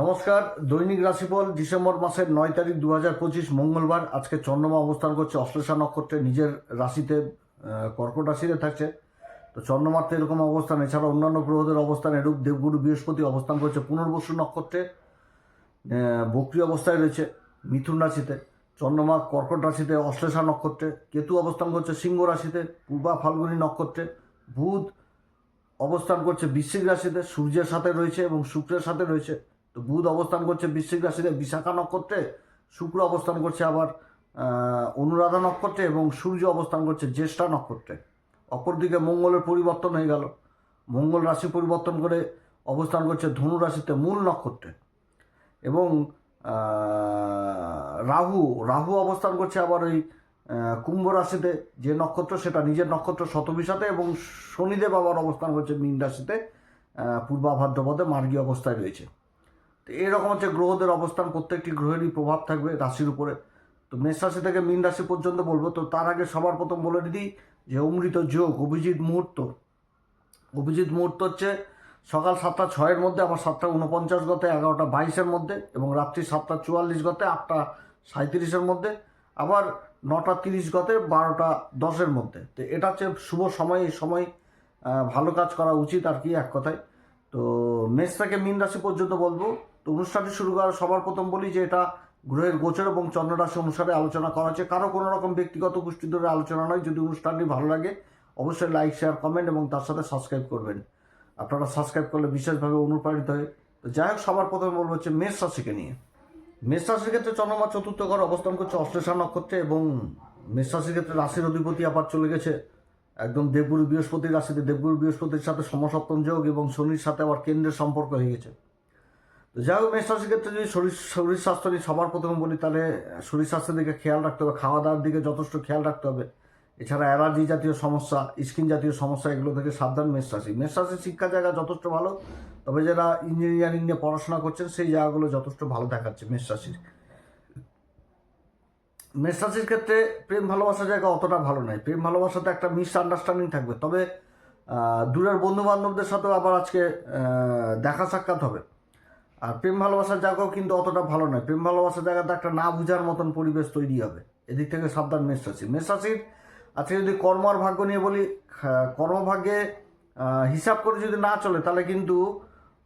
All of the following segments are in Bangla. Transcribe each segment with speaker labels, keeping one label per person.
Speaker 1: নমস্কার, দৈনিক রাশিফল, ডিসেম্বর মাসের নয় তারিখ দু হাজার পঁচিশ, মঙ্গলবার। আজকে চন্দ্রমা অবস্থান করছে, অশ্লেষা নক্ষত্রে নিজের রাশিতে কর্কট রাশিতে থাকছে। তো চন্দ্রমার তো এরকম অবস্থান, এছাড়া অন্যান্য গ্রহদের অবস্থান এরূপ, দেবগুরু বৃহস্পতি অবস্থান করছে, পুনর্বসু নক্ষত্রে বক্রি অবস্থায় রয়েছে, মিথুন রাশিতে। চন্দ্রমা কর্কট রাশিতে, অশ্লেষা নক্ষত্রে, কেতু অবস্থান করছে, সিংহ রাশিতে পূর্বা ফাল্গুনী নক্ষত্রে, বুধ অবস্থান করছে, বৃশ্চিক রাশিতে, সূর্যের সাথে রয়েছে এবং শুক্রের সাথে রয়েছে। তো বুধ অবস্থান করছে বৃশ্চিক রাশিতে, বিশাখা নক্ষত্রে, শুক্র অবস্থান করছে আবার অনুরাধা নক্ষত্রে এবং সূর্য অবস্থান করছে জ্যেষ্ঠা নক্ষত্রে। অপরদিকে মঙ্গলের পরিবর্তন হয়ে গেল। মঙ্গল রাশি পরিবর্তন করে অবস্থান করছে ধনু রাশিতে মূল নক্ষত্রে এবং রাহু রাহু অবস্থান করছে আবার ওই কুম্ভ রাশিতে। যে নক্ষত্র সেটা নিজের নক্ষত্র শতবিশাতে এবং শনিদেব আবার অবস্থান করছে মীন রাশিতে পূর্বা ভাদ্রপদে মার্গী অবস্থায় রয়েছে। তো এরকম হচ্ছে গ্রহদের অবস্থান, প্রত্যেকটি গ্রহেরই প্রভাব থাকবে রাশির উপরে। তো মেষ রাশি থেকে মীন রাশি পর্যন্ত বলব, তো তার আগে সবার প্রথম বলে দিই যে অমৃত যোগ, অভিজিৎ মুহূর্ত। অভিজিৎ মুহূর্ত হচ্ছে সকাল সাতটা ছয়ের মধ্যে, আবার সাতটা উনপঞ্চাশ গতে, এগারোটা বাইশের মধ্যে এবং রাত্রি সাতটা চুয়াল্লিশ গতে, আটটা সাঁত্রিশের মধ্যে, আবার নটা তিরিশ গতে, বারোটা দশের মধ্যে। তো এটা হচ্ছে শুভ সময়, এই সময় ভালো কাজ করা উচিত আর কি এক কথায়। তো মেষ থেকে মীন রাশি পর্যন্ত বলব তো অনুষ্ঠানটি শুরু করার সবার প্রথম বলি যে এটা গ্রহের গোচর এবং চন্দ্র রাশি অনুসারে আলোচনা করা হচ্ছে। কারও কোনো রকম ব্যক্তিগত গোষ্ঠী ধরে আলোচনা নয়। যদি অনুষ্ঠানটি ভালো লাগে, অবশ্যই লাইক শেয়ার কমেন্ট এবং তার সাথে সাবস্ক্রাইব করবেন। আপনারা সাবস্ক্রাইব করলে বিশেষভাবে অনুপ্রাণিত হয় তো যাই হোক, সবার প্রথমে বলব হচ্ছে মেষ রাশিকে নিয়ে। মেষ রাশির ক্ষেত্রে চন্দ্রমা চতুর্থ ঘর অবস্থান করছে অশ্লেষা নক্ষত্রে এবং মেষ রাশির ক্ষেত্রে রাশির অধিপতি আবার চলে গেছে। একদম দেবগুরু বৃহস্পতির রাশিতে দেবগুরু বৃহস্পতির সাথে সমসপ্তম যোগ এবং শনির সাথে আবার কেন্দ্রের সম্পর্ক হয়ে গেছে। যাই হোক মেষ রাশির ক্ষেত্রে যদি শরীর শরীর স্বাস্থ্য নিয়ে সবার প্রথমে বলি, তাহলে শরীর স্বাস্থ্যের দিকে খেয়াল রাখতে হবে খাওয়া দাওয়ার দিকে যথেষ্ট খেয়াল রাখতে হবে। এছাড়া অ্যালার্জি জাতীয় সমস্যা, স্কিন জাতীয় সমস্যা, এগুলো থেকে সাবধান মেষ রাশি মেষ রাশির শিক্ষা জায়গা যথেষ্ট ভালো, তবে যারা ইঞ্জিনিয়ারিং নিয়ে পড়াশোনা করছেন, সেই জায়গাগুলো যথেষ্ট ভালো দেখাচ্ছে মেষ রাশির মেষ রাশির ক্ষেত্রে প্রেম ভালোবাসার জায়গা অতটা ভালো নয়। প্রেম ভালোবাসাতে একটা মিস আন্ডারস্ট্যান্ডিং থাকবে। তবে দূরের বন্ধু বান্ধবদের সাথেও আবার আজকে দেখা সাক্ষাৎ হবে। আর প্রেম ভালোবাসার জায়গাও কিন্তু অতটা ভালো নয়। প্রেম ভালোবাসার জায়গাতে একটা না বুঝার মতন পরিবেশ তৈরি হবে। এদিক থেকে সাবধান মেষ রাশি মেষ রাশির আজকে যদি কর্ম আর ভাগ্য নিয়ে বলি কর্মভাগ্যে হিসাব করে যদি না চলে, তাহলে কিন্তু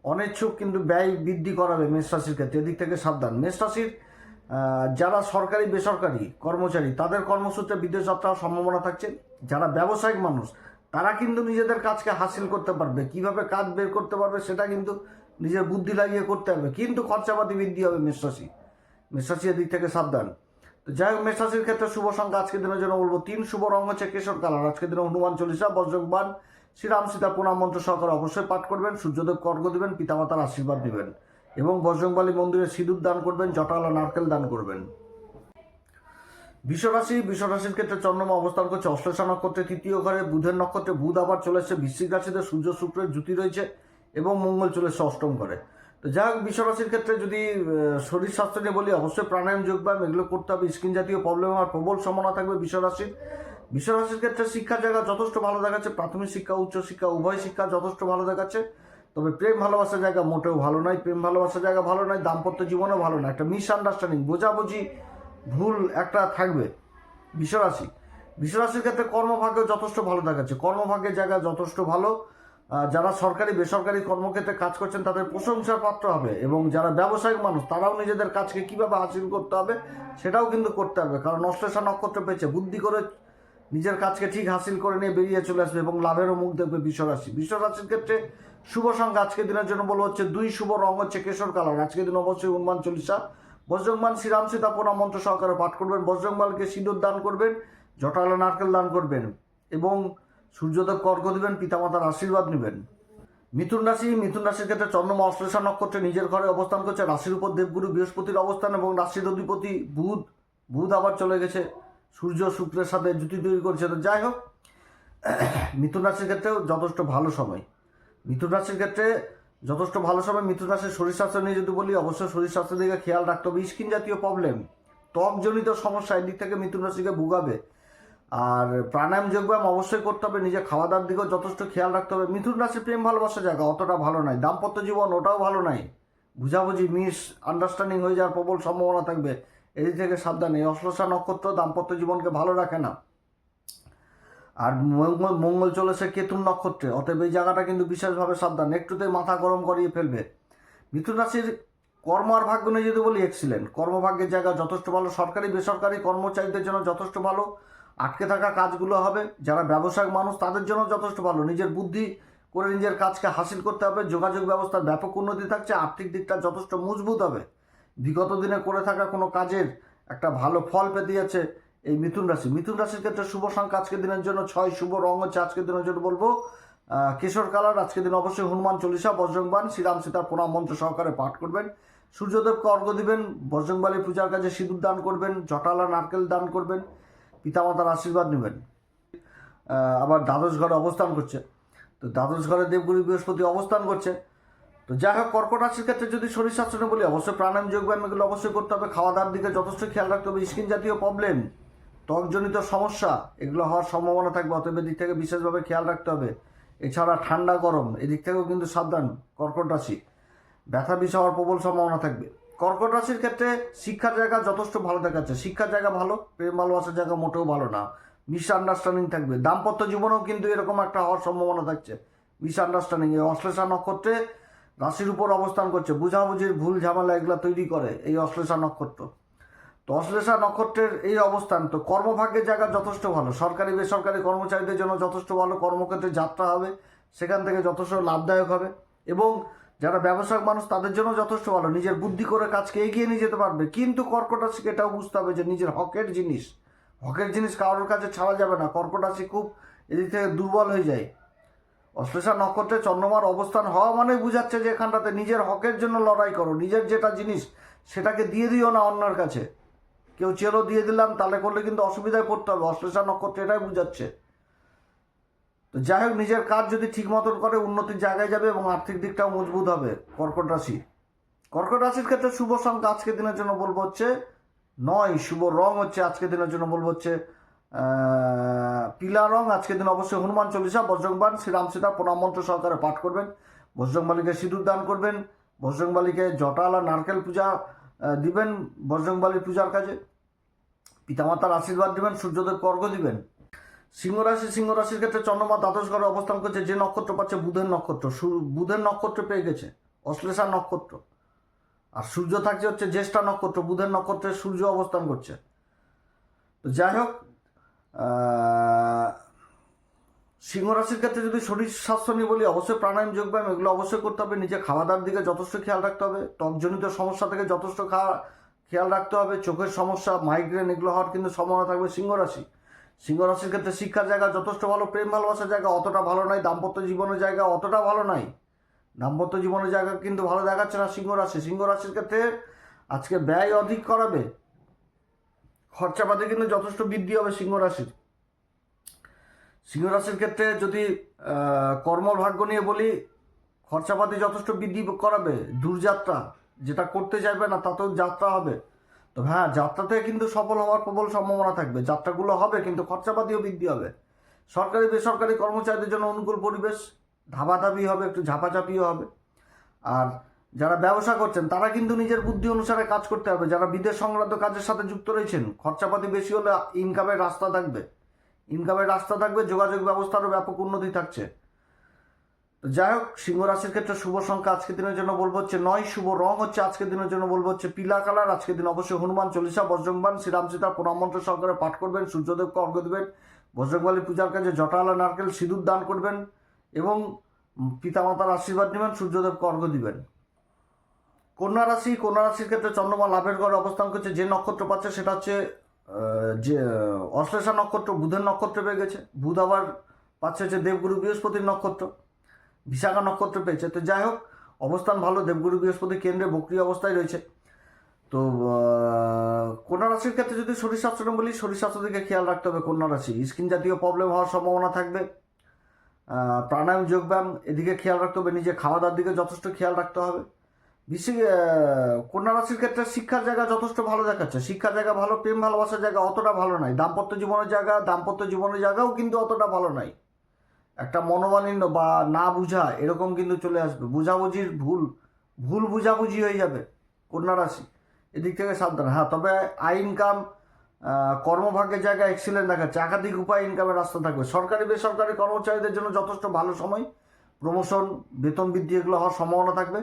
Speaker 1: অনিচ্ছুক কিন্তু ব্যয় বৃদ্ধি করাবে মেষ রাশির ক্ষেত্রে। এদিক থেকে সাবধান। মেষ রাশির যারা সরকারি, বেসরকারি কর্মচারী, তাদের কর্মসূত্রে বিদেশ যাত্রার সম্ভাবনা থাকছে। যারা ব্যবসায়িক মানুষ, তারা কিন্তু নিজেদের কাজকে হাসিল করতে পারবে। কীভাবে কাজ বের করতে পারবে সেটা কিন্তু নিজের বুদ্ধি লাগিয়ে করতে হবে। কিন্তু খরচাপাতি বৃদ্ধি হবে মেষরাশি। মেষরাশি এদিক থেকে সাবধান। তো যাই হোক, মেষরাশির ক্ষেত্রে শুভ সংখ্যা আজকের দিনের জন্য বলব তিন। শুভ রং হচ্ছে কেশর কালার। আজকের দিনে হনুমান চল্লিশা বজ্রকবান শ্রীরাম সীতা, প্রণাম মন্ত্র সহকারে অবশ্যই পাঠ করবেন, সূর্যদেব কর্গ দিবেন, পিতামাতার আশীর্বাদ দিবেন এবং বজরংবালী মন্দিরে সিঁদুর দান করবেন জটালা নারকেল দান করবেন। বিশ্বরাশি, বিশ্বরাশির ক্ষেত্রে চন্দ্রমা অবস্থান করছে, অশ্লেষা নক্ষত্রে, তৃতীয় ঘরে বুধের নক্ষত্রে বুধ আবার চলে এসেছে, বৃশ্চিক রাশিতে সূর্য শুক্রের জুতি রয়েছে। এবং মঙ্গল চলে অষ্টম ঘরে তো যাই হোক, বিশ্বরাশির ক্ষেত্রে যদি শরীর স্বাস্থ্য নিয়ে বলি, অবশ্যই প্রাণায়াম যোগব্যায়াম এগুলো করতে হবে। স্কিন জাতীয় প্রবলেম হওয়ার প্রবল সম্ভাবনা থাকবে বিশ্বরাশির। বিশ্বরাশির ক্ষেত্রে শিক্ষার জায়গা যথেষ্ট ভালো দেখাচ্ছে। প্রাথমিক শিক্ষা, উচ্চ শিক্ষা, উভয় শিক্ষা যথেষ্ট ভালো দেখাচ্ছে। তবে প্রেম ভালোবাসার জায়গা মোটেও ভালো নয়। প্রেম ভালোবাসার জায়গা ভালো নয়, দাম্পত্য জীবনও ভালো নয়। একটা মিস আন্ডারস্ট্যান্ডিং বোঝাবুঝি, ভুল একটা থাকবে বিশ্বরাশি। বিশ্বরাশির ক্ষেত্রে কর্মভাগ্য যথেষ্ট ভালো দেখাচ্ছে। কর্মভাগ্যের জায়গা যথেষ্ট ভালো। যারা সরকারি, বেসরকারি কর্মক্ষেত্রে কাজ করছেন, তাদের প্রশংসার পাত্র হবে। এবং যারা ব্যবসায়িক মানুষ, তারাও নিজেদের কাজকে কীভাবে হাসিল করতে হবে, সেটাও কিন্তু করতে হবে। কারণ অশ্লেষা নক্ষত্র পেয়েছে, বুদ্ধি করে নিজের কাজকে ঠিক হাসিল করে নিয়ে বেরিয়ে চলে আসবে এবং লাভেরও মুখ দেখবে বিশ্বরাশি। বিশ্বরাশির ক্ষেত্রে শুভ সংখ্যা আজকের দিনের জন্য বলো হচ্ছে দুই শুভ রং হচ্ছে কেশর কালার। আজকের দিন অবশ্যই হনুমান চল্লিশা। বজ্রংবান শ্রীরাম সীতা প্রণাম মন্ত্র সহকারে পাঠ করবেন। বজ্রংবালকে সিঁদুর দান করবেন জটালা নারকেল দান করবেন এবং সূর্যদেব কর্ক দিবেন, পিতামাতার আশীর্বাদ নেবেন। মিথুন রাশি, মিথুন রাশির ক্ষেত্রে চন্দ্রমা অশ্লেষা নক্ষত্রে নিজের ঘরে অবস্থান করছে। রাশির উপর দেবগুরু বৃহস্পতির অবস্থান এবং রাশির অধিপতি বুধ বুধ আবার চলে গেছে। সূর্য শুক্রের সাথে জুতি তৈরি করছে। তো যাই হোক, মিথুন রাশির ক্ষেত্রেও যথেষ্ট ভালো সময়। মিথুন রাশির ক্ষেত্রে যথেষ্ট ভালো সময়। মিথুন রাশির শরীর স্বাস্থ্য নিয়ে যদি বলি, অবশ্যই শরীর স্বাস্থ্যের দিকে খেয়াল রাখতে হবে। স্কিন জাতীয় প্রবলেম ত্বকজনিত সমস্যা এদিক থেকে মিথুন রাশিকে ভুগাবে। আর প্রাণায়াম যোগব্যায়াম অবশ্যই করতে হবে নিজে খাওয়া দাওয়ার দিকেও যথেষ্ট খেয়াল রাখতে হবে। মিথুন রাশি প্রেম ভালোবাসা জায়গা অতটা ভালো নয়, দাম্পত্য জীবন ওটাও ভালো নয়। বুঝাবুঝি মিস আন্ডারস্ট্যান্ডিং হয়ে যাওয়ার প্রবল সম্ভাবনা থাকবে। এদিক থেকে সাবধান, এই অশ্লেষা নক্ষত্র দাম্পত্য জীবনকে ভালো রাখে না। আর মঙ্গল মঙ্গল চলেছে কেতুন নক্ষত্রে, অতএব এই জায়গাটা কিন্তু বিশেষভাবে সাবধান একটুতেই মাথা গরম করিয়ে ফেলবে। মিথুন রাশির কর্ম আর ভাগ্য নিয়ে যদি বলি এক্সিলেন্ট কর্মভাগ্যের জায়গা যথেষ্ট ভালো, সরকারি, বেসরকারি কর্মচারীদের জন্য যথেষ্ট ভালো। আটকে থাকা কাজগুলো হবে। যারা ব্যবসায়িক মানুষ, তাদের জন্য যথেষ্ট ভালো। নিজের বুদ্ধি করে নিজের কাজকে হাসিল করতে হবে। যোগাযোগ ব্যবস্থার ব্যাপক উন্নতি থাকছে। আর্থিক দিকটা যথেষ্ট মজবুত হবে। বিগত দিনে করে থাকা কোনো কাজের একটা ভালো ফল পেতে যাচ্ছে এই মিথুন রাশি। মিথুন রাশির ক্ষেত্রে শুভ সংখ্যা আজকের দিনের জন্য ছয়, শুভ রং হচ্ছে আজকের দিনের জন্য বলব কেশর কালার। আজকের দিন অবশ্যই হনুমান চল্লিশা বজরংবান শ্রীরাম সীতার প্রণাম মন্ত্র সহকারে পাঠ করবেন। সূর্যদেবকে অর্ঘ দিবেন বজরংবালী পূজার কাজে সিঁদুর দান করবেন, জটালা, নারকেল দান করবেন। পিতামাতার আশীর্বাদ নেবেন। আবার দ্বাদশ ঘরে অবস্থান করছে। তো দ্বাদশ ঘরে দেবগুরু বৃহস্পতি অবস্থান করছে। তো যাই হোক, কর্কট রাশির ক্ষেত্রে যদি শরীর স্বাস্থ্য বলি, অবশ্যই প্রাণায়াম যোগব্যায়াম এগুলো অবশ্যই করতে হবে। খাওয়া দাওয়ার দিকে যথেষ্ট খেয়াল রাখতে হবে। স্কিন জাতীয় প্রবলেম ত্বকজনিত সমস্যা, এগুলো হওয়ার সম্ভাবনা থাকবে। অতএব এদিক থেকে বিশেষভাবে খেয়াল রাখতে হবে। এছাড়া ঠান্ডা গরম, এদিক থেকেও কিন্তু সাবধান কর্কট রাশি। ব্যথা বিষ হওয়ার প্রবল সম্ভাবনা থাকবে। কর্কট রাশির ক্ষেত্রে শিক্ষার জায়গা যথেষ্ট ভালো দেখাচ্ছে শিক্ষার জায়গা ভালো, প্রেম ভালোবাসার জায়গা মোটেও ভালো না। মিস আন্ডারস্ট্যান্ডিং থাকবে। দাম্পত্য জীবনেও কিন্তু এরকম একটা হওয়ার সম্ভাবনা থাকছে। মিস আন্ডারস্ট্যান্ডিং এই অশ্লেষা নক্ষত্রে রাশির উপর অবস্থান করছে। বুঝাবুঝির ভুল ঝামেলা এগুলো তৈরি করে এই অশ্লেষা নক্ষত্র। তো অশ্লেষা নক্ষত্রের এই অবস্থান, তো কর্মভাগ্যের জায়গা যথেষ্ট ভালো। সরকারি, বেসরকারি কর্মচারীদের জন্য যথেষ্ট ভালো কর্মক্ষেত্রে যাত্রা হবে। সেখান থেকে যথেষ্ট লাভদায়ক হবে। এবং যারা ব্যবসায়িক মানুষ, তাদের জন্য যথেষ্ট ভালো। নিজের বুদ্ধি করে কাজকে এগিয়ে নিয়ে যেতে পারবে। কিন্তু কর্কট রাশিকে এটাও বুঝতে হবে যে, নিজের হকের জিনিস হকের জিনিস কারোর কাছে ছাড়া যাবে না। কর্কট রাশি খুব এদিক থেকে দুর্বল হয়ে যায়। অশ্লেষা নক্ষত্রে চন্দ্রমার অবস্থান হওয়া মানে বুঝাচ্ছে যে, এখানটাতে নিজের হকের জন্য লড়াই করো। নিজের যেটা জিনিস, সেটাকে দিয়ে দিও না অন্যের কাছে। কেউ চেরো দিয়ে দিলাম, তাহলে করলে কিন্তু অসুবিধায় পড়তে হবে। অশ্লেষা নক্ষত্র এটাই বুঝাচ্ছে। তো যাই হোক, নিজের কাজ যদি ঠিক মতন করে, উন্নতির জায়গায় যাবে এবং আর্থিক দিকটাও মজবুত হবে। কর্কট রাশি। কর্কট রাশির ক্ষেত্রে শুভ সংখ্যা আজকের দিনের জন্য বলব হচ্ছে নয়। শুভ রং হচ্ছে আজকের দিনের জন্য বলব হচ্ছে পিলা রং। আজকের দিন অবশ্যই হনুমান চল্লিশা বজ্রংবান শ্রীরাম সীতা, প্রণাম মন্ত্র সহকারে পাঠ করবেন। বজ্রংবালিকে সিঁদুর দান করবেন। বজ্রংবালিকে জটালা, নারকেল পূজা দিবেন। বজরংবালির পূজার কাজে পিতামাতার আশীর্বাদ দিবেন সূর্যদেবকে অর্ঘ্য দিবেন। সিংহ রাশি সিংহ রাশির ক্ষেত্রে চন্দ্রমা দ্বাদশ ঘরে অবস্থান করছে যে নক্ষত্র পাচ্ছে বুধের নক্ষত্র। বুধের নক্ষত্র পেয়ে গেছে অশ্লেষা নক্ষত্র। আর সূর্য থাকছে হচ্ছে জ্যেষ্ঠা নক্ষত্র বুধের নক্ষত্রে সূর্য অবস্থান করছে। তো যাই হোক আহ, সিংহ রাশির ক্ষেত্রে যদি শরীর স্বাস্থ্য নিয়ে বলি অবশ্যই প্রাণায়াম যোগব্যায়াম এগুলো অবশ্যই করতে হবে। নিজে খাওয়া দাওয়ার দিকে যথেষ্ট খেয়াল রাখতে হবে। ত্বকজনিত সমস্যা থেকে যথেষ্ট খাওয়া খেয়াল রাখতে হবে। চোখের সমস্যা মাইগ্রেন এগুলো হওয়ার কিন্তু সম্ভাবনা থাকবে সিংহরাশি। রাশি সিংহ রাশির ক্ষেত্রে শিক্ষার জায়গা যথেষ্ট ভালো, প্রেম ভালোবাসার জায়গা অতটা ভালো নয়, দাম্পত্য জীবনের জায়গা অতটা ভালো নয়। দাম্পত্য জীবনের জায়গা কিন্তু ভালো দেখাচ্ছে না সিংহ রাশি সিংহ রাশির ক্ষেত্রে আজকে ব্যয় অধিক করাবে খরচাপাতি কিন্তু যথেষ্ট বৃদ্ধি হবে সিংহ রাশির সিংহ রাশির ক্ষেত্রে যদি কর্মভাগ্য নিয়ে বলি খরচাপাতি যথেষ্ট বৃদ্ধি করাবে। দূরযাত্রা, যেটা করতে চাইবে না, তাতেও যাত্রা হবে। তো হ্যাঁ যাত্রাতে কিন্তু সফল হওয়ার প্রবল সম্ভাবনা থাকবে। যাত্রাগুলো হবে, কিন্তু খরচাপাতিও বৃদ্ধি হবে। সরকারি, বেসরকারি কর্মচারীদের জন্য অনুকূল পরিবেশ, ধাপাধাপি হবে, একটু ঝাপাঝাপিও হবে। আর যারা ব্যবসা করছেন, তারা কিন্তু নিজের বুদ্ধি অনুসারে কাজ করতে হবে। যারা বিদেশ সংক্রান্ত কাজের সাথে যুক্ত রয়েছেন, খরচাপাতি বেশি হলে ইনকামের রাস্তা থাকবে। ইনকামের রাস্তা থাকবে, যোগাযোগ ব্যবস্থারও ব্যাপক উন্নতি থাকছে। যাই হোক, সিংহ রাশির ক্ষেত্রে শুভ সংখ্যা আজকের দিনের জন্য বলব হচ্ছে নয়, শুভ রং হচ্ছে আজকের দিনের জন্য বলব হচ্ছে পিলা কালার। আজকের দিন অবশ্যই হনুমান চল্লিশা, বজ্রংবান, শ্রীরাম সীতা মন্ত্র সহকারে পাঠ করবেন সূর্যদেবকে অর্ঘ্য দেবেন বজ্রংবালী পূজার কাজে জটালা নারকেল সিঁদুর দান করবেন এবং পিতামাতার আশীর্বাদ নেবেন সূর্যদেবকে অর্ঘ্য দিবেন। কন্যা রাশি, কন্যা রাশির ক্ষেত্রে চন্দ্রমা লাভের ঘরে অবস্থান করছে, যে নক্ষত্র পাচ্ছে সেটা হচ্ছে যে, অশ্লেষা নক্ষত্র, বুধের নক্ষত্র পেয়ে গেছে, বুধ আবার পাচ্ছে হচ্ছে দেবগুরু বৃহস্পতির নক্ষত্র। বিশাখা নক্ষত্র পেয়েছে। তো যাই হোক অবস্থান ভালো দেবগুরু বৃহস্পতি কেন্দ্রে বক্রি অবস্থায় রয়েছে। তো কন্যা রাশির ক্ষেত্রে যদি শরীর স্বাস্থ্য বলি শরীর স্বাস্থ্য দিকে খেয়াল রাখতে হবে কন্যা রাশি। স্কিন জাতীয় প্রবলেম হওয়ার সম্ভাবনা থাকবে। প্রাণায়াম যোগব্যায়াম এদিকে খেয়াল রাখতে হবে নিজে খাওয়া দাওয়ার দিকে যথেষ্ট খেয়াল রাখতে হবে। বিশেষ আহ, কন্যা রাশির ক্ষেত্রে শিক্ষার জায়গা যথেষ্ট ভালো দেখাচ্ছে। শিক্ষার জায়গা ভালো প্রেম ভালোবাসার জায়গা অতটা ভালো নয় দাম্পত্য জীবনের জায়গা দাম্পত্য জীবনের জায়গাও কিন্তু অতটা ভালো নয় একটা মনোমালিন্য বা না বুঝা এরকম কিন্তু চলে আসবে। বুঝাবুঝির ভুল ভুল বুঝাবুঝি হয়ে যাবে কন্যা রাশি। এদিক থেকে সাবধান। হ্যাঁ তবে আই ইনকাম কর্মভাগ্যের জায়গায় এক্সিলেন্ট দেখাচ্ছে। একাধিক উপায় ইনকামের রাস্তা থাকবে। সরকারি, বেসরকারি কর্মচারীদের জন্য যথেষ্ট ভালো সময়। প্রমোশন বেতন বৃদ্ধি এগুলো হওয়ার সম্ভাবনা থাকবে।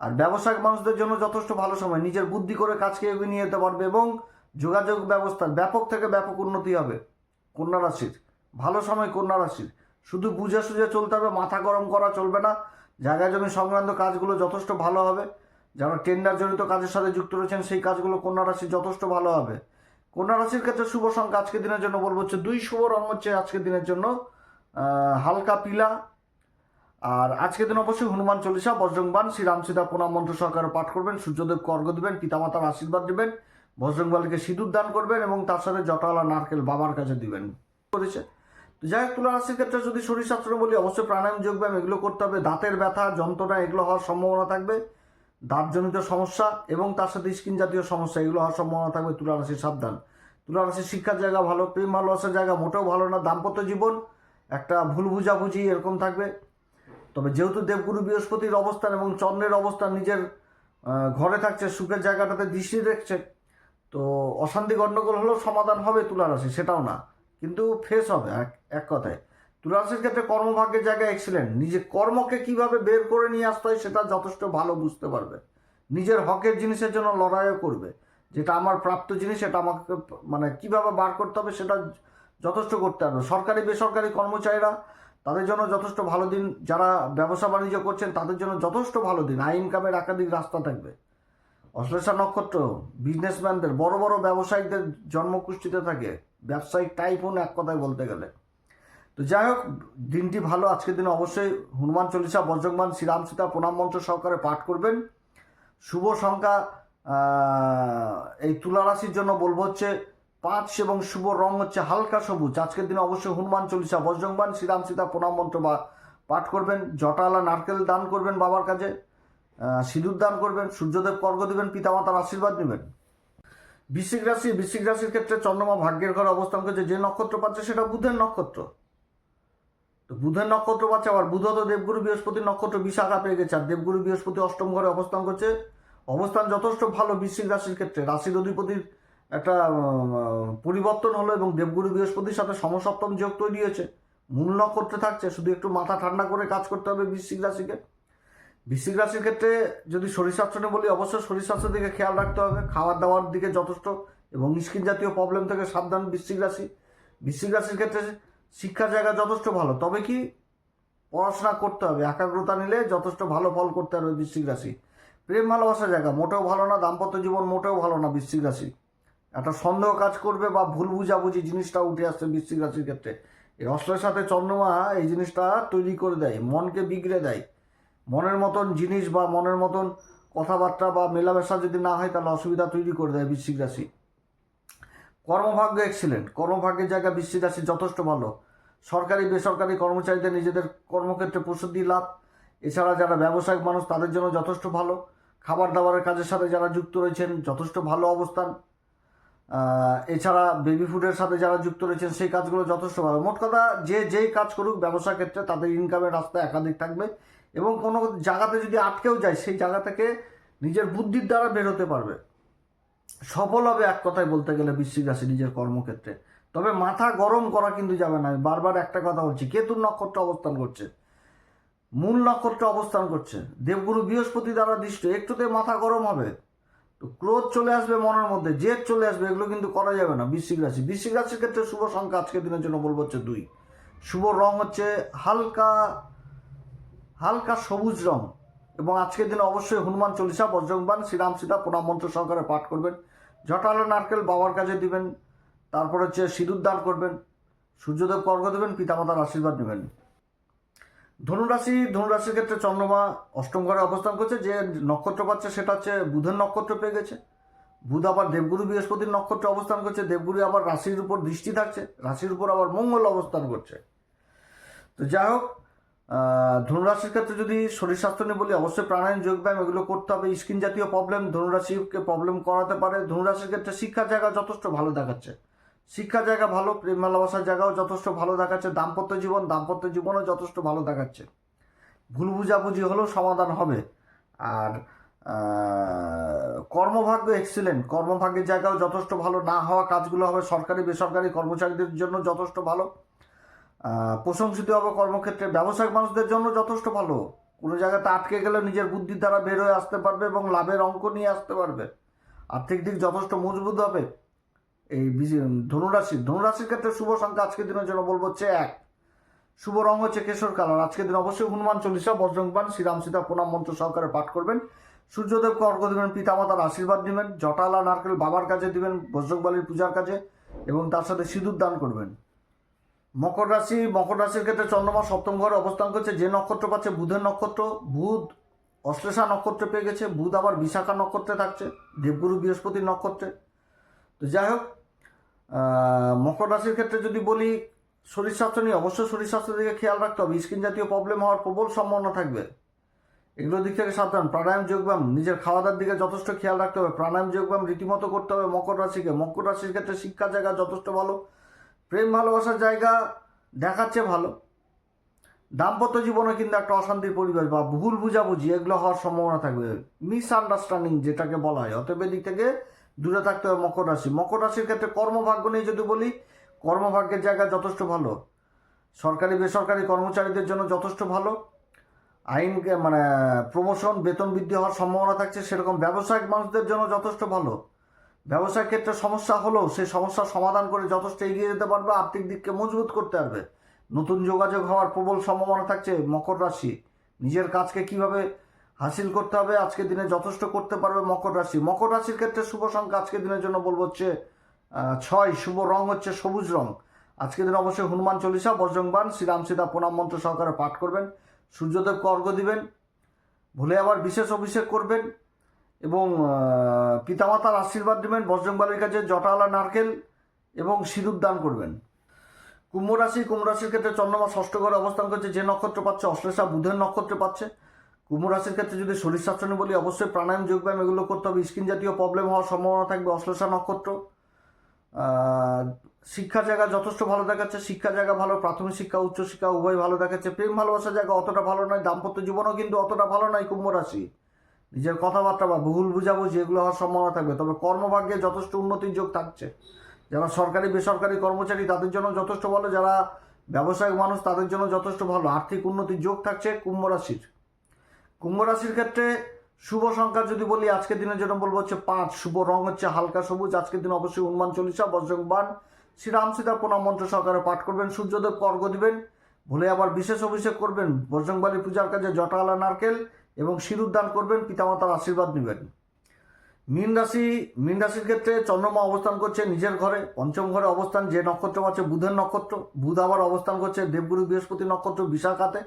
Speaker 1: আর ব্যবসায়িক মানুষদের জন্য যথেষ্ট ভালো সময়। নিজের বুদ্ধি করে কাজকে এগিয়ে নিয়ে যেতে পারবে এবং যোগাযোগ ব্যবস্থার ব্যাপক থেকে ব্যাপক উন্নতি হবে কন্যা রাশির। ভালো সময় কন্যা রাশির। শুধু বুঝে সুঝে চলতে হবে, মাথা গরম করা চলবে না। জায়গা জমি সংক্রান্ত কাজগুলো যথেষ্ট ভালো হবে। যারা টেন্ডার জনিত কাজের সাথে যুক্ত রয়েছেন, সেই কাজগুলো কন্যা রাশির যথেষ্ট ভালো হবে। কন্যা রাশির ক্ষেত্রে শুভ সংখ্যা আজকের দিনের জন্য বলব হচ্ছে দুই শুভ রং হচ্ছে আজকের দিনের জন্য হালকা পিলা। আর আজকের দিন অবশ্যই হনুমান চল্লিশা বজরংবান শ্রীরাম সীতা প্রণাম মন্ত্র সহকারে পাঠ করবেন, সূর্যদেব কর্গ দিবেন, পিতামাতার আশীর্বাদ দিবেন, বজরংবালিকে সিঁদুর দান করবেন এবং তার সাথে জটাওয়ালা নারকেল বাবার কাছে দিবেন। করেছে। যাই হোক তুলা রাশির ক্ষেত্রে যদি শরীর স্বাস্থ্য বলি, অবশ্যই প্রাণায়াম, যোগব্যায়াম এগুলো করতে হবে। দাঁতের ব্যথা, যন্ত্রণা এগুলো হওয়ার সম্ভাবনা থাকবে। দাঁতজনিত সমস্যা এবং তার সাথে স্কিন জাতীয় সমস্যা এগুলো হওয়ার সম্ভাবনা থাকবে। তুলা রাশির সাবধান। তুলা রাশির শিক্ষার জায়গা ভালো, প্রেম ভালোবাসার জায়গা মোটেও ভালো না। দাম্পত্য জীবন, একটা ভুল বুঝাবুঝি এরকম থাকবে। তবে যেহেতু দেবগুরু বৃহস্পতির অবস্থান এবং চন্দ্রের অবস্থান নিজের ঘরে থাকছে, সুখের জায়গাটাতে দৃষ্টি দেখছে তো অশান্তি গণ্ডগোল হলেও সমাধান হবে তুলা রাশি সেটাও না। কিন্তু ফেস হবে, এক কথায়। তুলা রাশির ক্ষেত্রে কর্মভাগ্যের জায়গায় এক্সিলেন্ট নিজের কর্মকে কীভাবে বের করে নিয়ে আসতে হয় সেটা যথেষ্ট ভালো বুঝতে পারবে। নিজের হকের জিনিসের জন্য লড়াইও করবে। যেটা আমার প্রাপ্ত জিনিস, সেটা আমাকে মানে কীভাবে বার করতে হবে সেটা যথেষ্ট করতে হবে। সরকারি, বেসরকারি কর্মচারীরা তাদের জন্য যথেষ্ট ভালো দিন, যারা ব্যবসা বাণিজ্য করছেন, তাদের জন্য যথেষ্ট ভালো দিন। আই ইনকামের একাধিক রাস্তা থাকবে। অশ্লেষা নক্ষত্র বিজনেসম্যানদের বড় বড় ব্যবসায়ীদের জন্মকুষ্ঠিতে থাকে। ব্যবসায়িক টাইফুন এক কথায় বলতে গেলে। তো যাই হোক, দিনটি ভালো, আজকের দিনে অবশ্যই হনুমান চল্লিশা বজ্রংবান শ্রীরাম সীতা প্রণাম মন্ত্র সহকারে পাঠ করবেন। শুভ সংখ্যা এই তুলা রাশির জন্য বলব হচ্ছে পাঁচ এবং শুভ রং হচ্ছে হালকা সবুজ। আজকের দিনে অবশ্যই হনুমান চল্লিশা বজ্রংবান শ্রীরাম সীতা প্রণাম মন্ত্র বা পাঠ করবেন। জটালা নারকেল দান করবেন বাবার কাছে সিঁদুর দান করবেন, সূর্যদেব কর্গ দেবেন, পিতামাতার আশীর্বাদ নেবেন। বৃশ্চিক রাশি, বৃশ্চিক রাশির ক্ষেত্রে চন্দ্রমা ভাগ্যের ঘরে অবস্থান করছে, যে নক্ষত্র পাচ্ছে সেটা বুধের নক্ষত্র। তো বুধের নক্ষত্র পাচ্ছে, আবার বুধ তো দেবগুরু বৃহস্পতির নক্ষত্র বিশাখা পেয়ে গেছে, আর দেবগুরু বৃহস্পতি অষ্টম ঘরে অবস্থান করছে। অবস্থান যথেষ্ট ভালো বৃশ্চিক রাশির ক্ষেত্রে। রাশির অধিপতির একটা পরিবর্তন হলো এবং দেবগুরু বৃহস্পতির সাথে সমসপ্তম যোগ তৈরি হয়েছে। মূল নক্ষত্রে থাকছে, শুধু একটু মাথা ঠান্ডা করে কাজ করতে হবে বৃশ্চিক রাশিকে। বৃশ্চিক রাশির ক্ষেত্রে যদি শরীর স্বাস্থ্য নিয়ে বলি, অবশ্যই শরীর স্বাস্থ্যের দিকে খেয়াল রাখতে হবে। খাবার দাওয়ার দিকে যথেষ্ট এবং স্কিন জাতীয় প্রবলেম থেকে সাবধান বৃশ্চিক রাশি। বৃশ্চিক রাশির ক্ষেত্রে শিক্ষার জায়গা যথেষ্ট ভালো। তবে কি পড়াশোনা করতে হবে, একাগ্রতা নিলে যথেষ্ট ভালো ফল করতে পারবে বৃশ্চিক রাশি। প্রেম ভালোবাসার জায়গা, মোটেও ভালো না, দাম্পত্য জীবন মোটেও ভালো না বৃশ্চিক রাশি। একটা সন্দেহ কাজ করবে বা ভুল বুঝাবুঝি জিনিসটা উঠে আসছে বৃশ্চিক রাশির ক্ষেত্রে। এই অস্ত্রের সাথে চন্দ্রমা এই জিনিসটা তৈরি করে দেয়, মনকে বিগড়ে দেয়। মনের মতন জিনিস বা মনের মতন কথাবার্তা বা মেলামেশা যদি না হয়, তাহলে অসুবিধা তৈরি করে দেয় বৃশ্চিক রাশি। কর্মভাগ্য এক্সিলেন্ট কর্মভাগ্যের জায়গা বৃশ্চিক রাশি যথেষ্ট ভালো। সরকারি, বেসরকারি কর্মচারীদের নিজেদের কর্মক্ষেত্রে প্রসিদ্ধি লাভ। এছাড়া যারা ব্যবসায়িক মানুষ, তাদের জন্য যথেষ্ট ভালো। খাবার দাবারের কাজের সাথে যারা যুক্ত রয়েছেন, যথেষ্ট ভালো অবস্থান। এছাড়া বেবি ফুডের সাথে যারা যুক্ত রয়েছেন, সেই কাজগুলো যথেষ্ট ভালো। মোট কথা, যে যেই কাজ করুক, ব্যবসা ক্ষেত্রে তাদের ইনকামের রাস্তা একাধিক থাকবে। এবং কোনো জায়গাতে যদি আটকেও যায়, সেই জায়গা থেকে নিজের বুদ্ধির দ্বারা বেরোতে পারবে। সফল হবে এক কথায় বলতে গেলে বৃশ্চিক রাশি নিজের কর্মক্ষেত্রে। তবে মাথা গরম করা কিন্তু যাবে না। বারবার একটা কথা বলছি, কেতুর নক্ষত্র অবস্থান করছে। মূল নক্ষত্র অবস্থান করছে। দেবগুরু বৃহস্পতি দ্বারা দৃষ্ট, একটুতে মাথা গরম হবে। তো ক্রোধ চলে আসবে মনের মধ্যে, জেদ চলে আসবে, এগুলো কিন্তু করা যাবে না বৃশ্চিক রাশি। বৃশ্চিক রাশির ক্ষেত্রে শুভ সংখ্যা আজকের দিনের জন্য বলব হচ্ছে দুই। শুভ রং হচ্ছে হালকা হালকা সবুজ রং। এবং আজকের দিনে অবশ্যই হনুমান চল্লিশা বজ্রংবান শ্রীরাম সীতা প্রণাম মন্ত্র সহকারে পাঠ করবেন। জটালো নারকেল বাবার কাছে দিবেন, তারপর হচ্ছে সিঁদুর দান করবেন, সূর্যদেব কর্গ দেবেন, পিতামাতার আশীর্বাদ নেবেন। ধনুরাশি, ধনুরাশির ক্ষেত্রে চন্দ্রমা অষ্টম ঘরে অবস্থান করছে, যে নক্ষত্র পাচ্ছে সেটা হচ্ছে বুধের নক্ষত্র পেয়ে গেছে। বুধ আবার দেবগুরু বৃহস্পতির নক্ষত্রে অবস্থান করছে, দেবগুরু আবার রাশির উপর দৃষ্টি থাকছে, রাশির উপর আবার মঙ্গল অবস্থান করছে। তো যাই হোক ধনুরাশির ক্ষেত্রে যদি শরীর স্বাস্থ্য নিয়ে বলি, অবশ্যই প্রাণায়াম, যোগব্যায়াম এগুলো করতে হবে। স্কিন জাতীয় প্রবলেম ধনুরাশিকে প্রবলেম করাতে পারে। ধনুরাশির ক্ষেত্রে শিক্ষার জায়গা যথেষ্ট ভালো দেখাচ্ছে। শিক্ষার জায়গা ভালো, প্রেম ভালোবাসার জায়গাও যথেষ্ট ভালো দেখাচ্ছে। দাম্পত্য জীবন, দাম্পত্য জীবনও যথেষ্ট ভালো দেখাচ্ছে। ভুল বুঝাবুঝি হলেও সমাধান হবে। আর কর্মভাগ্য এক্সিলেন্ট কর্মভাগ্যের জায়গাও যথেষ্ট ভালো। না হওয়া কাজগুলো হবে সরকারি, বেসরকারি কর্মচারীদের জন্য যথেষ্ট ভালো। প্রশংসিত হবে কর্মক্ষেত্রে ব্যবসায়িক মানুষদের জন্য যথেষ্ট ভালো। কোনো জায়গাতে আটকে গেলে নিজের বুদ্ধির দ্বারা বের হয়ে আসতে পারবে এবং লাভের অঙ্ক নিয়ে আসতে পারবে। আর্থিক দিক যথেষ্ট মজবুত হবে। এই ধনুরাশি, ধনুরাশির ক্ষেত্রে শুভ সংখ্যা আজকের দিনের জন্য বলব হচ্ছে এক। শুভ রং হচ্ছে কেশর কালার। আজকের দিন অবশ্যই হনুমান চল্লিশা বজ্রংবান শ্রীরাম সীতা প্রণাম মন্ত্র সহকারে পাঠ করবেন। সূর্যদেবকে অর্ঘ্য দিবেন, পিতামাতার আশীর্বাদ দিবেন জটালা, নারকেল বাবার কাছে দিবেন, বজ্রংবালির পূজার কাজে এবং তার সাথে সিঁদুর দান করবেন। মকর রাশি, মকর রাশির ক্ষেত্রে চন্দ্রমা সপ্তম ঘরে অবস্থান করছে। যে নক্ষত্র পাচ্ছে বুধের নক্ষত্র, বুধ অশ্লেষা নক্ষত্রে পেয়ে গেছে, বুধ আবার বিশাখা নক্ষত্রে থাকছে, দেবগুরু বৃহস্পতির নক্ষত্রে। তো যাই হোক মকর রাশির ক্ষেত্রে যদি বলি, শরীর স্বাস্থ্য নিয়ে অবশ্যই শরীর স্বাস্থ্যের দিকে খেয়াল রাখতে হবে। স্কিন জাতীয় প্রবলেম হওয়ার প্রবল সম্ভাবনা থাকবে। এগুলোর দিক থেকে সাবধান। প্রাণায়াম, যোগব্যায়াম, নিজের খাওয়া দাওয়ার দিকে যথেষ্ট খেয়াল রাখতে হবে। প্রাণায়াম, যোগব্যায়াম রীতিমতো করতে হবে মকর রাশিকে। মকর রাশির ক্ষেত্রে শিক্ষার জায়গা যথেষ্ট ভালো। প্রেম ভালোবাসার জায়গা দেখাচ্ছে ভালো। দাম্পত্য জীবনে কিন্তু একটা অশান্তির পরিবেশ বা ভুল বুঝাবুঝি, এগুলো হওয়ার সম্ভাবনা থাকবে। মিস আন্ডারস্ট্যান্ডিং যেটাকে বলা হয়, অতএব এদিক থেকে দূরে থাকতে হবে মকর রাশি। মকর রাশির ক্ষেত্রে কর্মভাগ্য নিয়ে যদি বলি, কর্মভাগ্যের জায়গা যথেষ্ট ভালো। সরকারি, বেসরকারি কর্মচারীদের জন্য যথেষ্ট ভালো। আইনকে মানে প্রমোশন বেতন বৃদ্ধি হওয়ার সম্ভাবনা থাকছে। সেরকম ব্যবসায়িক মানুষদের জন্য যথেষ্ট ভালো। ব্যবসায়িক ক্ষেত্রে সমস্যা হলেও সেই সমস্যার সমাধান করে যথেষ্ট এগিয়ে যেতে পারবে, আর্থিক দিককে মজবুত করতে পারবে। নতুন যোগাযোগ হওয়ার প্রবল সম্ভাবনা থাকছে মকর রাশি। নিজের কাজকে কীভাবে হাসিল করতে হবে, আজকের দিনে যথেষ্ট করতে পারবে মকর রাশি। মকর রাশির ক্ষেত্রে শুভ সংখ্যা আজকের দিনের জন্য বলব হচ্ছে ছয়। শুভ রং হচ্ছে সবুজ রং। আজকের দিন অবশ্যই হনুমান চল্লিশা, বজ্রংবান, শ্রীরাম সীতা প্রণাম মন্ত্র সহকারে পাঠ করবেন। সূর্যদেবকে অর্ঘ্য দিবেন। ভুলে আবার বিশেষ অভিষেক করবেন। এবং পিতামাতার আশীর্বাদ দিবেন বজ্রংবালির কাছে জটালা নারকেল এবং সিঁদুর দান করবেন। কুম্ভ রাশি, কুম্ভ রাশির ক্ষেত্রে চন্দ্রমা ষষ্ঠ ঘরে অবস্থান করছে, যে নক্ষত্র পাচ্ছে অশ্লেষা, বুধের নক্ষত্র পাচ্ছে। কুম্ভ রাশির ক্ষেত্রে যদি শরীর স্বাস্থ্য বলি, অবশ্যই প্রাণায়াম যোগব্যায়াম এগুলো করতে হবে। স্কিন জাতীয় প্রবলেম হওয়ার সম্ভাবনা থাকবে, অশ্লেষা নক্ষত্র। শিক্ষা জায়গা যথেষ্ট ভালো দেখাচ্ছে, শিক্ষা জায়গা ভালো, প্রাথমিক শিক্ষা উচ্চশিক্ষা উভয় ভালো দেখাচ্ছে। প্রেম ভালোবাসার জায়গা অতটা ভালো নয়, দাম্পত্য জীবনও কিন্তু অতটা ভালো নয় কুম্ভ রাশি। নিজের কথাবার্তা বা ভুল বুঝাবুঝি, এগুলো হওয়ার সম্ভাবনা থাকবে। তবে কর্মভাগ্যে যথেষ্ট উন্নতির যোগ থাকছে। যারা সরকারি, বেসরকারি কর্মচারী, তাদের জন্য যথেষ্ট ভালো। যারা ব্যবসায়িক মানুষ, তাদের জন্য যথেষ্ট ভালো। আর্থিক উন্নতির যোগ থাকছে কুম্ভ রাশির। কুম্ভ রাশির ক্ষেত্রে শুভ সংখ্যা যদি বলি, আজকের দিনের জন্য বলব হচ্ছে পাঁচ। শুভ রং হচ্ছে হালকা সবুজ। আজকের দিন অবশ্যই হনুমান চল্লিশা বজ্রংবান শ্রীরাম সীতা প্রণাম মন্ত্র সহকারে পাঠ করবেন, সূর্যদেব কর্গ দিবেন। ভুলে আবার বিশেষ অভিষেক করবেন। বজ্রংবালী পূজার কাজে জটালা, নারকেল এবং সিঁদুর দান করবেন, পিতামাতার আশীর্বাদ নেবেন। মীন রাশি, মীন রাশির ক্ষেত্রে চন্দ্রমা অবস্থান করছে নিজের ঘরে, পঞ্চম ঘরে অবস্থান, যে নক্ষত্র আছে বুধের নক্ষত্র, বুধ আবার অবস্থান করছে দেবগুরু বৃহস্পতি নক্ষত্র বিশাখাতে।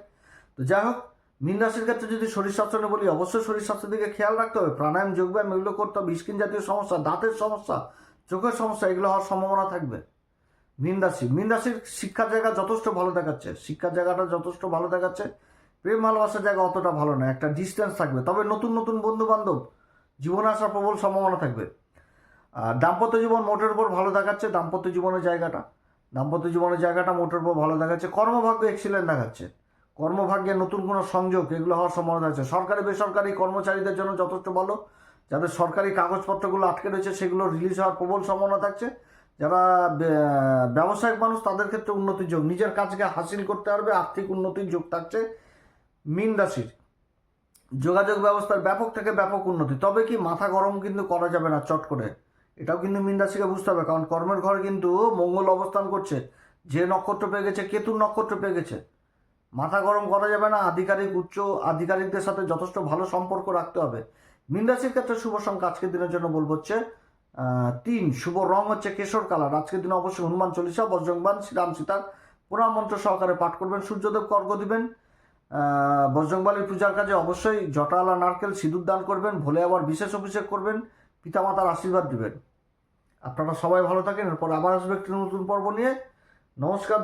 Speaker 1: তো যাই হোক, মীন রাশির ক্ষেত্রে যদি শরীর স্বাস্থ্য নিয়ে বলি, অবশ্যই শরীর স্বাস্থ্যের দিকে খেয়াল রাখতে হবে। প্রাণায়াম, যোগব্যায়াম, এগুলো করতে হবে। স্কিন জাতীয় সমস্যা, দাঁতের সমস্যা, চোখের সমস্যা, এগুলো হওয়ার সম্ভাবনা থাকবে। মীন রাশি, মীন রাশির শিক্ষার জায়গা যথেষ্ট ভালো দেখাচ্ছে। শিক্ষার জায়গাটা যথেষ্ট ভালো দেখাচ্ছে। প্রেম ভালোবাসার জায়গা অতটা ভালো নয়, একটা ডিস্টেন্স থাকবে। তবে নতুন নতুন বন্ধু বান্ধব জীবনে আসার প্রবল সম্ভাবনা থাকবে। আর দাম্পত্য জীবন মোটের উপর ভালো দেখাচ্ছে দাম্পত্য জীবনের জায়গাটা। দাম্পত্য জীবনের জায়গাটা মোটের উপর ভালো দেখাচ্ছে, কর্মভাগ্য এক্সিলেন্ট দেখাচ্ছে। কর্মভাগ্যে নতুন কোনো সংযোগ, এগুলো হওয়ার সম্ভাবনা আছে। সরকারি, বেসরকারি কর্মচারীদের জন্য যথেষ্ট ভালো। যাদের সরকারি কাগজপত্রগুলো আটকে রয়েছে, সেগুলো রিলিজ হওয়ার প্রবল সম্ভাবনা থাকছে। যারা ব্যবসায়িক মানুষ, তাদের ক্ষেত্রে উন্নতির যোগ। নিজের কাজকে হাসিল করতে পারবে, আর্থিক উন্নতির যোগ থাকছে। মীন রাশির যোগাযোগ ব্যবস্থার ব্যাপক থেকে ব্যাপক উন্নতি। তবে কি মাথা গরম কিন্তু করা যাবে না চট করে? এটাও কিন্তু মীন রাশিকে বুঝতে হবে, কারণ কর্মের ঘরে কিন্তু মঙ্গল অবস্থান করছে। যে নক্ষত্র পেয়ে গেছে, কেতুর নক্ষত্র পেয়ে গেছে। মাথা গরম করা যাবে না, আধিকারিক, উচ্চ আধিকারিকদের সাথে যথেষ্ট ভালো সম্পর্ক রাখতে হবে। মীন রাশির ক্ষেত্রে শুভ সংখ্যা আজকের দিনের জন্য বলব হচ্ছে তিন। শুভ রং হচ্ছে কেশর কালার। আজকের দিনে অবশ্যই হনুমান চল্লিশা বজ্রংবান শ্রীরাম সীতার পুরাণ মন্ত্র সহকারে পাঠ করবেন। সূর্যদেব কর্গ দিবেন। বজরংবলীর পূজার কাজে অবশ্যই জটালা নারকেল সিঁদুর দান করবেন, ভোলে আবার বিশেষ অভিষেক করবেন, পিতামাতার আশীর্বাদ দিবেন। আপনারা সবাই ভালো থাকেন, এরপর আবার আসবে একটি নতুন পর্ব নিয়ে। নমস্কার